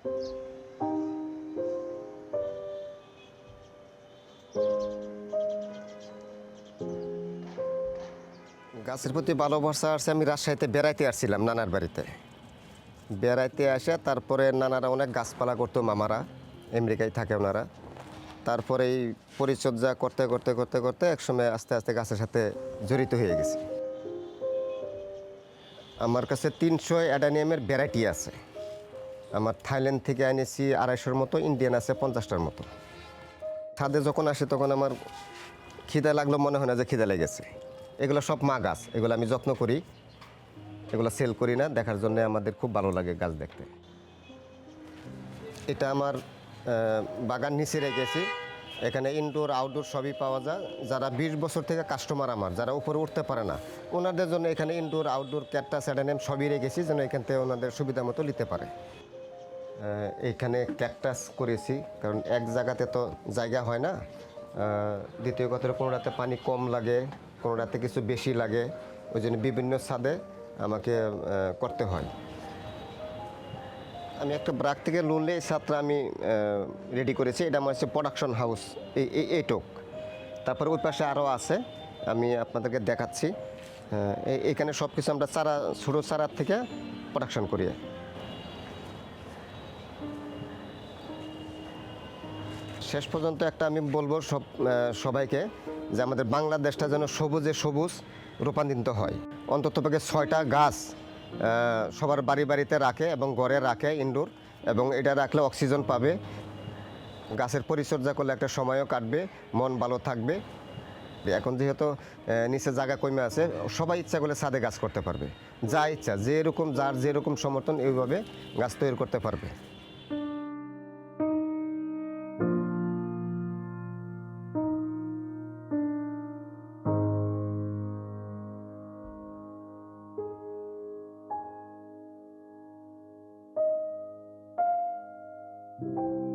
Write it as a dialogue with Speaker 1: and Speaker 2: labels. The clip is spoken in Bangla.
Speaker 1: গাছের প্রতি ভালোবাসা আসছে আমি রাজশাহীতে বেড়াইতে আসছিলাম নানার বাড়িতে। বেড়াইতে আসে, তারপরে নানারা অনেক গাছপালা করতো মামারা, আমেরিকায় থাকে ওনারা। তারপরে এই পরিচর্যা করতে করতে করতে করতে একসময় আস্তে আস্তে গাছের সাথে জড়িত হয়ে গেছে। আমার কাছে তিনশো অ্যাডানিয়ামের ভ্যারাইটি আছে। আমার থাইল্যান্ড থেকে এনেছি আড়াইশোর মতো, ইন্ডিয়ান আছে পঞ্চাশটার মতো। ছাদে যখন আসে তখন আমার খিদে লাগল, মনে হয় না যে খিদে লেগেছে। এগুলো সব মা গাছ, এগুলো আমি যত্ন করি। এগুলো সেল করি না, দেখার জন্য আমাদের খুব ভালো লাগে গাছ দেখতে। এটা আমার বাগান নিচে রেখেছি। এখানে ইনডোর আউটডোর সবই পাওয়া যায়। যারা বিশ বছর থেকে কাস্টমার আমার, যারা উপরে উঠতে পারে না, ওনাদের জন্য এখানে ইনডোর আউটডোর ক্যাটটা স্যাডানেম সবই রেখেছি, যেন এখান থেকে ওনাদের সুবিধা মতো নিতে পারে। এইখানে ক্যাকটাস করেছি, কারণ এক জায়গাতে তো জায়গা হয় না। দ্বিতীয় কথা কোনো রাতে পানি কম লাগে, কোনো রাতে কিছু বেশি লাগে, ওই জন্য বিভিন্ন স্বাদে আমাকে করতে হয়। আমি একটা ব্রাক থেকে লোন নিয়ে ছাদটা আমি রেডি করেছি, এটা আমার হচ্ছে প্রোডাকশন হাউস এই এই, এইটুক। তারপরে ওই পাশে আরও আছে, আমি আপনাদেরকে দেখাচ্ছি। এইখানে সব কিছু আমরা চারা, ছোটো চারার থেকে প্রোডাকশন করি। শেষ পর্যন্ত একটা আমি বলব সব সবাইকে যে আমাদের বাংলাদেশটা যেন সবুজে সবুজ রূপান্তরিত হয়। অন্তত পক্ষে ছয়টা গাছ সবার বাড়ি বাড়িতে রাখে এবং ঘরে রাখে ইনডোর এবং এটা রাখলে অক্সিজেন পাবে। গাছের পরিচর্যা করলে একটা সময়ও কাটবে, মন ভালো থাকবে। এখন যেহেতু নিচে জায়গা কমে আছে, সবাই ইচ্ছা করলে ছাদে গাছ করতে পারবে। যা ইচ্ছা, যেরকম যার যেরকম সমর্থন, এইভাবে গাছ তৈরি করতে পারবে। you